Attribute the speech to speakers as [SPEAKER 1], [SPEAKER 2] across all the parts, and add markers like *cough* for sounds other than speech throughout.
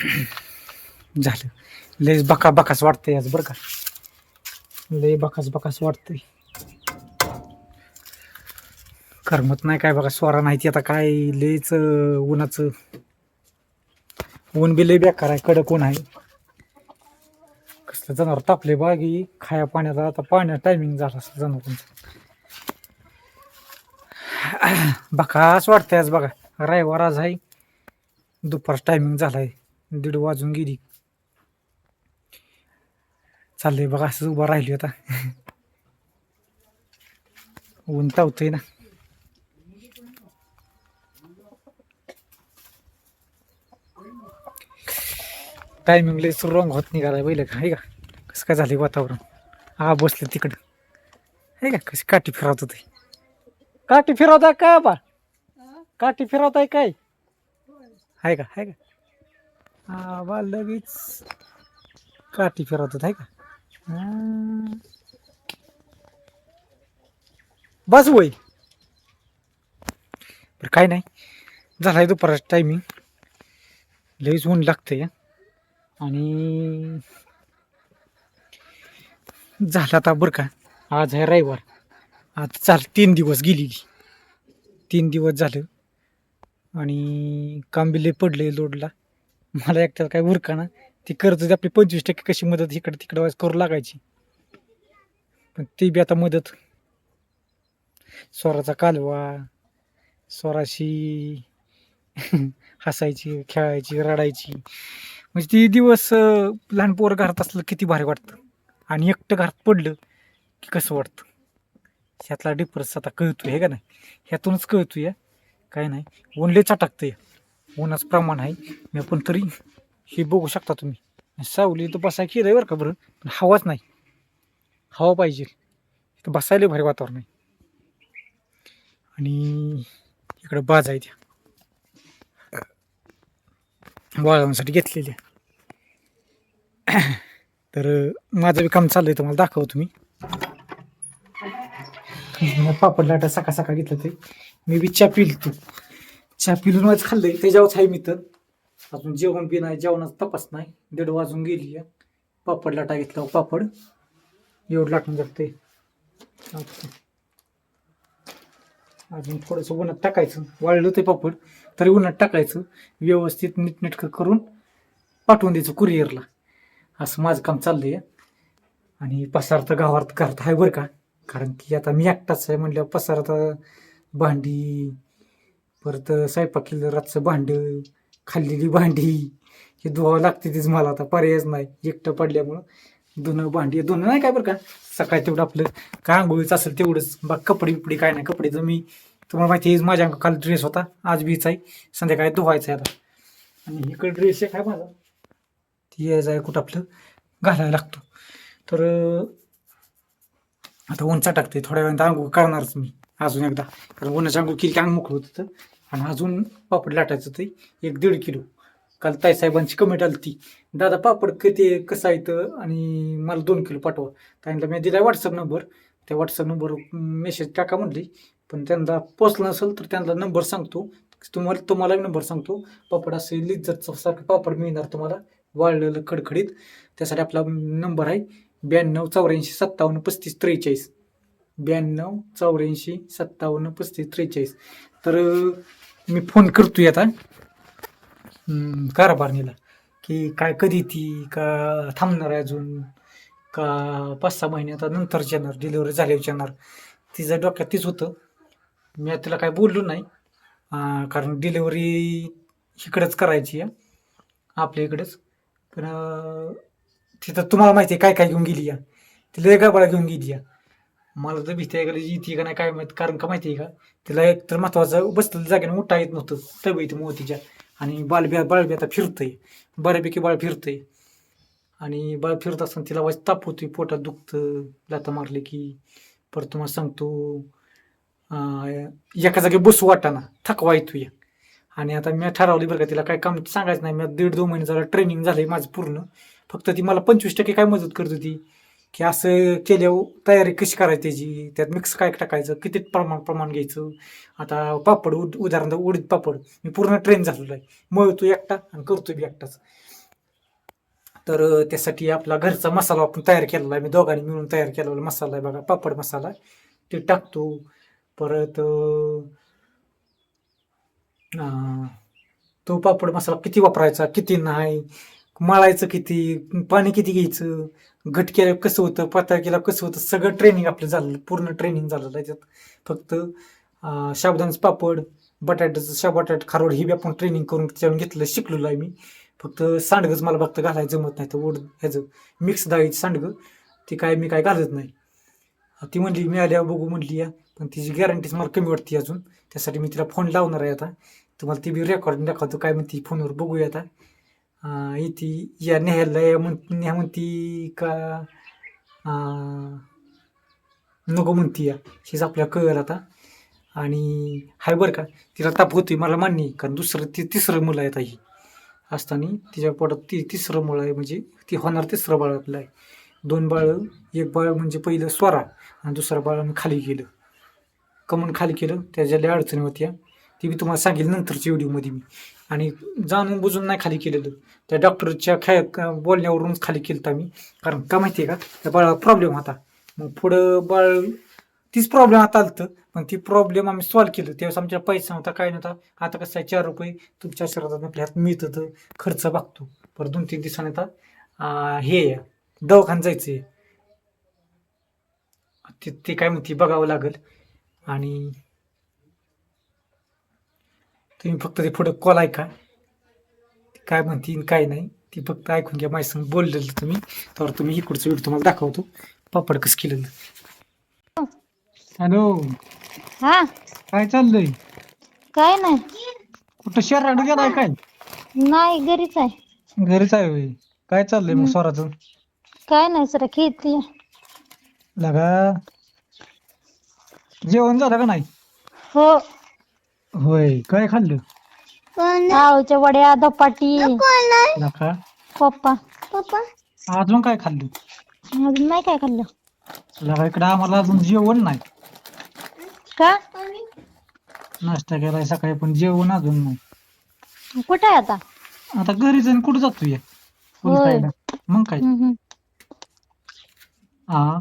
[SPEAKER 1] *clears throat* झालं. लयच बका बकास वाटतंय आज बरं का. लय बकास बकास वाटतंय. करमत नाही काय बघा स्वरा नाही ती आता काय लयच उन्हाचं. ऊन बी लय बेकार आहे कडक ऊन आहे. कसलं जनावर तापले बागी खाया पाण्याचा आता पाण्यात टायमिंग झाला असं जनावरांचं *clears throat* बकास वाटतंय आज बघा. रविवार आज आहे. दुपार टायमिंग झालाय. दीड वाजून गेली. चाललंय बघा असंच उभा राहिली आता. ऊन तावतंय ना. टायमिंग लय रॉंग होत निघालाय पहिलं का? आहे का? कसं काय झालंय वातावरण? हा बसले तिकडं. आहे का? कशी काठी फिरवत होते? काठी फिरवताय का बा? काठी फिरवताय काय? आहे का? आहे का? हा लगेच काठी फिरवतात आहे का? बस वय. बरं काय नाही. झालाय दुपारचा टायमिंग लईच ऊन लागतंय आणि झालं आता बरं का. आज आहे रविवार. आज चाल तीन दिवस गेलेली. तीन दिवस झालं. आणि कांबिले पडले लोडला. मला एकट्याला काय उरका ना ती कर्ज आपली पंचवीस टक्के कशी मदत इकडे तिकडे वाज करू लागायची. पण ती बी आता मदत. स्वराचा कालवा स्वराशी *laughs* हसायची खेळायची रडायची. म्हणजे ती दिवस लहान पोरं घरात असलं किती भारी वाटतं. आणि एकटं घरात पडलं की कसं वाटतं. ह्यातला डिफरन्स आता कळतो हे का नाही? ह्यातूनच कळतो या काय नाही. ओनले लय आहे उन्हाचं प्रमाण आहे. मी पण तरी हे बघू शकता तुम्ही. सावली तर बसाय आहे बरं का बरं? पण हवाच नाही. हवा पाहिजे. इथं बसायला भारी वातावरण आहे. आणि इकडं बाज आहे त्या. वाळवण्यासाठी घेतलेल्या. तर माझं बी काम चाललंय तुम्हाला दाखवतो तुम्ही. पापड लाटा सकाळ सकाळ घेतलं ते. मी बी चा पिल तू. चहा पिलून माझं खाल्लंय. त्याच्यावरच आहे मी तर. अजून जेवण बी नाही जेवणाचा तपास नाही. दीड वाजून गेली आहे. पापड लाटा घेतला हो, पापड. एवढं लाटून जाते अजून थोडंसं उन्हात टाकायचं. वाळलं ते पापड. तरी उन्हात टाकायचं. व्यवस्थित नीटनेटकं करून पाठवून द्यायचं कुरिअरला. असं माझं काम चाललंय. आणि पसार तर गावात करत आहे बरं का. कारण की आता मी एकटाच आहे म्हणल्यावर पसारता भांडी परत स्वयंपाक केलं रातचं भांडं खाल्लेली भांडी हे धुवावं लागते तेच मला आता पर्यायच नाही एकटं पडल्यामुळं. धुणं भांडी धुणं नाही काय बरं का? सकाळी तेवढं आपलं काय आंघोळीचं असेल तेवढंच. बा कपडे बिपडे काय नाही कपडे तर मी तुम्हाला माहिती आहे माझ्या अंग काल ड्रेस होता आज बीच आहे. संध्याकाळी धुवायचा आहे आता. आणि इकडे ड्रेस आहे काय माझा? ती यायचं आहे कुठं आपलं? घालायला लागतो. तर आता उंचा टाकते थोड्या वेळात आंघोळ करणारच मी. अजून एकदा. कारण उन्हाची आंघोळ केली की अंग मोकळं होतं आणि अजून पापड लाटायचं ते एक दीड किलो. काल ताईसाहेबांची कमेंट आली ती दादा पापड किती कसं आहे तर आणि मला दोन किलो पाठवा. त्यांना मी दिला व्हॉट्सअप नंबर त्या व्हॉट्सअप नंबर मेसेज टाका म्हणली. पण त्यांना पोचला नसेल तर त्यांना नंबर सांगतो. तुम्हाला तुम्हाला नंबर सांगतो. पापड असे लिज्जतचं सारखं पापड मिळणार तुम्हाला. वाळलेलं खडखडीत. त्यासाठी आपला नंबर आहे ब्याण्णव चौऱ्याऐंशी सत्तावन्न पस्तीस त्रेचाळीस. ब्याण्णव चौऱ्याऐंशी सत्तावन्न पस्तीस त्रेचाळीस. तर मी फोन करतोय आता कारभारणीला की काय कधी ती का थांबणार आहे अजून? का पाच सहा महिने आता नंतरच येणार डिलिव्हरी झाल्यावर येणार? तिचं डोक्यात तीच होतं. मी तिला काय बोललो नाही. कारण डिलिव्हरी इकडंच करायची आहे. आपल्या इकडंच. पण तिथं तुम्हाला माहिती आहे काय काय घेऊन गेली या? तिला एका बाळा घेऊन गेली या. मला तर भीती आहे येते का नाही काय माहीत कारण का माहिती आहे का तिला एक तर महत्वाचं बसलेल्या जागेने उठता येत नव्हतं तब्येत मोतीच्या. आणि बालब्या बाळबी आता फिरतंय बऱ्यापैकी बाळ फिरतंय. आणि बाळ फिरत असताना तिला वाज ताप होतोय पोटात दुखतं लाता मारले की. परत तुम्हाला सांगतो एका जागी बसू वाटाना थकवा येतो या आणि आता मी ठरवली बरं का तिला काय काम सांगायचं नाही मी दीड दोन महिने झालं ट्रेनिंग झालंय माझं पूर्ण. फक्त ती मला पंचवीस टक्के काय मदत करत होती की असं केल्यावर तयारी कशी करायची त्याची? त्यात मिक्स काय टाकायचं? किती प्रमाण प्रमाण घ्यायचं? आता पापड उद उदाहरण उडीद पापड. मी पूर्ण ट्रेन झालेलो आहे. मळतो एकटा आणि करतो बी एकटाच. तर त्यासाठी आपला घरचा मसाला आपण तयार केलेला आहे. मी दोघांनी मिळून तयार केलेला मसाला आहे बघा. पापड मसाला ते टाकतो. परत अं, तो पापड मसाला किती वापरायचा किती नाही? मळायचं किती पाणी किती घ्यायचं घट केल्यावर कसं होतं पातळ केल्यावर कसं होतं सगळं ट्रेनिंग आपलं झालं पूर्ण ट्रेनिंग झालं त्याच्यात फक्त अं, पापड बटाट्याचं शा बटाट खारोड ही बी आपण ट्रेनिंग करून त्याच्यावर घेतलं शिकलेलो आहे मी. फक्त सांडगंच मला फक्त घालायचं जमत नाही तर ओढ ह्याचं मिक्स डाळीचं सांडगं ते काय मी काय घालत नाही. ती म्हणली मी आल्या बघू म्हणली या. पण तिची गॅरंटीच मला कमी वाटते अजून. त्यासाठी मी तिला फोन लावणार आहे आता. तुम्हाला ती बी रेकॉर्डिंग दाखवतो काय म्हणते फोनवर बघूया आता. अं, येती या न्यायला या म्हण न्या म्हणती का नको म्हणती या. हेच आपल्याला कळलं आता. आणि हाय बरं का तिला ताप होती मला मान्य कारण दुसरं ती तिसरं मुलं आहेत ही असताना तिच्या पोटात ती तिसरं मुलं आहे म्हणजे ती होणार तिसरं बाळ आपलं आहे. दोन बाळ एक बाळ म्हणजे पहिलं स्वरा आणि दुसरं बाळ खाली केलं कमन खाली केलं त्याच्या लय अडचणी होत्या ती मी तुम्हाला सांगेल नंतरच्या व्हिडिओमध्ये मी. आणि जाणून बुजून नाही खाली केलेलं. त्या डॉक्टरच्या खाय बोलण्यावरूनच खाली केलं मी. कारण का माहिती आहे का? त्या बाळाला प्रॉब्लेम होता. मग पुढं बाळ तीच प्रॉब्लेम आता आलतं. पण ती प्रॉब्लेम आम्ही सॉल्व्ह केलं. त्यावेळेस आमच्या पैसा नव्हता काय नव्हता. आता कसं आहे चार रुपये तुमच्या शरीरात आपल्या हात मिळतं तर खर्च बघतो. परत दोन तीन दिवसांनी आता हे दवाखान दवाखान्यात जायचं आहे ते ते काय म्हणते बघावं लागेल. आणि तुम्ही फक्त ते पुढं कॉल ऐका. काय म्हणते आणि काय नाही ती फक्त ऐकून घ्या. माझ्या संग बोललेलं तुम्ही. तर तुम्ही इकडचं व्हिडिओ तुम्हाला दाखवतो. पापड कसं केलेलं. हॅलो
[SPEAKER 2] हा.
[SPEAKER 1] काय चाललंय?
[SPEAKER 2] काय नाही.
[SPEAKER 1] कुठं शहराकडे गेलाय काय?
[SPEAKER 2] नाही घरीच आहे.
[SPEAKER 1] घरीच आहे होय. काय चाललंय मग. स्वराचं?
[SPEAKER 2] काय नाही सर खेती
[SPEAKER 1] लगा. जेवण झालं का नाही?
[SPEAKER 2] हो.
[SPEAKER 1] होय काय खाल्लं?
[SPEAKER 2] आळूच्या वड्या धपाटी.
[SPEAKER 1] लका
[SPEAKER 2] पप्पा. पप्पा?
[SPEAKER 1] अजून काय खाल्लं?
[SPEAKER 2] अजून नाही काय खाल्लं.
[SPEAKER 1] लगा इकडं आम्हाला अजून जेवण नाही.
[SPEAKER 2] का?
[SPEAKER 1] नाश्ता केलाय सकाळी पण जेवण अजून नाही.
[SPEAKER 2] कुठे आहे आता?
[SPEAKER 1] आता घरी जाऊन कुठं जातो या? फुल
[SPEAKER 2] होय.
[SPEAKER 1] खायला मग काय?
[SPEAKER 2] हम्म, हम्म.
[SPEAKER 1] हा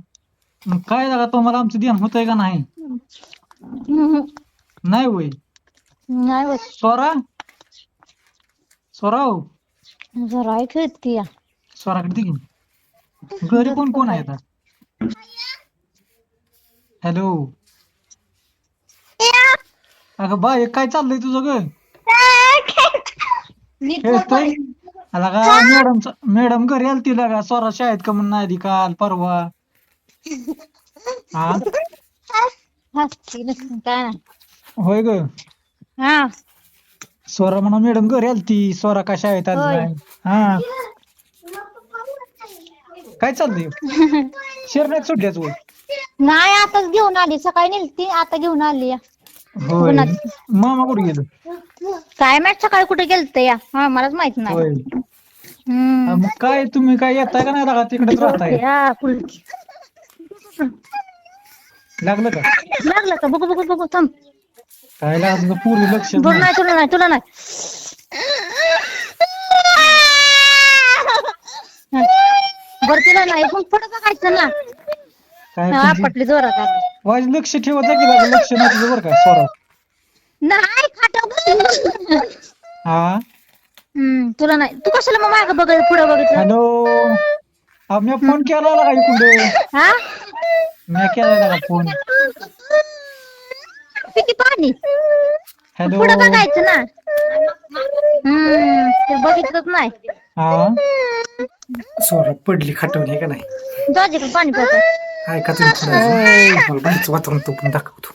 [SPEAKER 1] मग काय लागा तुम्हाला आमचं ध्यान होतंय का नाही?
[SPEAKER 2] हम्म,
[SPEAKER 1] नाही होय.
[SPEAKER 2] नाही होत.
[SPEAKER 1] स्वरा स्वरा हो?
[SPEAKER 2] जरा आहे खेती
[SPEAKER 1] स्वराकडे दे की. घरी कोण कोण आहे आता? हॅलो? अगं बाय काय चाललंय तुझं ग? खेळतोय? लगा मॅडम मॅडम घरी आलती लगा स्वरा शाळेत का म्हणून नाही आली काल परवा? हा
[SPEAKER 2] काय?
[SPEAKER 1] होय ग.
[SPEAKER 2] हा.
[SPEAKER 1] स्वरा म्हणा मॅडम घरी आलती स्वरा का शाळेत आली
[SPEAKER 2] होय.
[SPEAKER 1] नाही? हा. काय चाललंय? *laughs* शिरण्यात सुटल्याच होय?
[SPEAKER 2] नाही आताच घेऊन आली. सकाळी नेलती आता घेऊन आली.
[SPEAKER 1] होय. मामा कुठे गेलो?
[SPEAKER 2] काय माहीत सकाळी कुठे गेलते या? हा मलाच माहीत नाही.
[SPEAKER 1] होय. हा,
[SPEAKER 2] हम्म
[SPEAKER 1] मग काय तुम्ही काय येताय का नाही लागा तिकडेच राहताय?
[SPEAKER 2] या, फुलकी.
[SPEAKER 1] लागलं का?
[SPEAKER 2] लागलं का? बघू बघू बघू थांब.
[SPEAKER 1] काय लागलं पूर्वी लक्ष
[SPEAKER 2] बघ नाही. तुला नाही तुला नाही. बर तुला नाही मग पुढे बघायचं ना.
[SPEAKER 1] काय
[SPEAKER 2] हा पटली जोरात.
[SPEAKER 1] वाज लक्ष ठेवत जा की लागा लक्ष नाही तुझं बरं का
[SPEAKER 2] नाही खाट
[SPEAKER 1] हा?
[SPEAKER 2] हम्म तुला नाही. तू कशाला मग माग बघ पुढे बघितलं?
[SPEAKER 1] हॅलो? मी फोन केला लागा इकडे
[SPEAKER 2] हा?
[SPEAKER 1] मी केला लागा फोन?
[SPEAKER 2] किती पाणी
[SPEAKER 1] हॅलो.
[SPEAKER 2] पुढे बघायचं ना. हम्म ते बघितलंच नाही.
[SPEAKER 1] हा. सोरा पडली खाटवली आहे का नाही?
[SPEAKER 2] दाजीकडे पाणी पितो.
[SPEAKER 1] ऐका तुम्ही थोडं अजून. मला बाहेरचं वातावरण तो पण दाखवतो.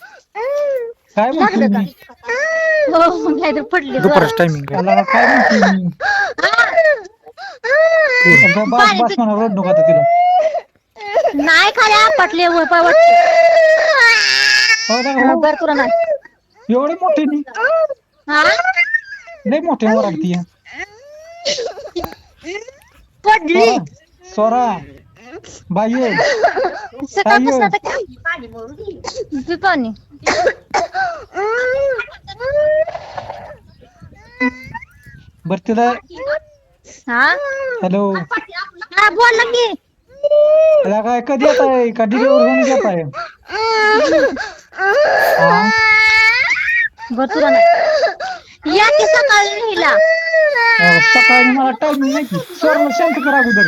[SPEAKER 1] काय म्हणते
[SPEAKER 2] लागलं का?
[SPEAKER 1] मी?
[SPEAKER 2] हो पडली
[SPEAKER 1] दुपारच टायमिंग त्याला काय म्हणते मी? बास म्हणा रड नको आता तिला.
[SPEAKER 2] नाही खाली आपटले वर पाय
[SPEAKER 1] हो ना, हो.
[SPEAKER 2] बर तुला नाही
[SPEAKER 1] एवढी मोठी नाही
[SPEAKER 2] हा
[SPEAKER 1] लय मोठी ओरडती
[SPEAKER 2] पडली
[SPEAKER 1] सोरा बाई ये.
[SPEAKER 2] सकाळपासून
[SPEAKER 1] अय्यो.
[SPEAKER 2] आता काय पी पाणी
[SPEAKER 1] बर तिला
[SPEAKER 2] हा
[SPEAKER 1] हॅलो
[SPEAKER 2] हा बोल ना की
[SPEAKER 1] तिला काय कधी येत आहे का डिलिव्हर होऊन येत आहे हा?
[SPEAKER 2] बर तुला नाही या की सकाळी लिहिला?
[SPEAKER 1] अहो, सकाळी मला नाही की सर शांत करा अगोदर.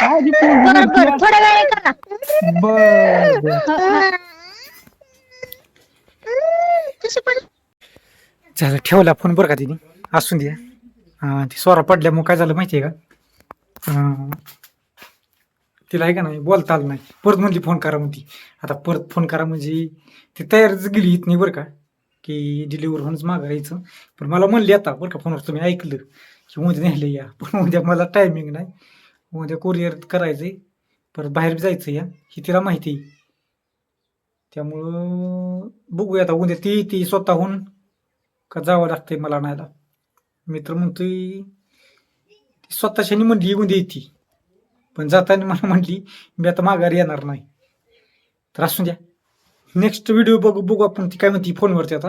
[SPEAKER 2] बर बर? थोड्या वेळ करा.
[SPEAKER 1] बर बर.
[SPEAKER 2] तशी पण
[SPEAKER 1] झालं ठेवला फोन बरं का तिने? असून द्या. हा, ती स्वरा पडल्यामुळे काय झालं माहितीये का? अं, तिला आहे का नाही बोलता आलं नाही. परत म्हणजे फोन करा म्हणती. आता परत फोन करा म्हणजे ती तयारच गेली येत नाही बरं का की डिलिव्हर होऊनच मागायचं पण मला म्हणली आता बरं का फोनवर तुम्ही ऐकलं की उद्या नेले या. *laughs* पण उद्या मला टायमिंग नाही. उद्या कोरिअर करायचंय परत बाहेर जायचं या. ही तिला माहिती आहे. त्यामुळं बघूया आता उद्या ती ती स्वतःहून का जावं लागतंय मला आणायला. मित्र म्हणतोय ती स्वतःच्यानी म्हणली उद्या येते. पण जाताना मला म्हणली मी आता माघारी येणार नाही. तर असून द्या. नेक्स्ट व्हिडिओ बघू बघू आपण ती काय म्हणते फोनवरती आता.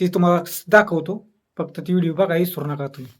[SPEAKER 1] ती तुम्हाला दाखवतो. फक्त ती व्हिडिओ बघा विसरू नका तुम्ही.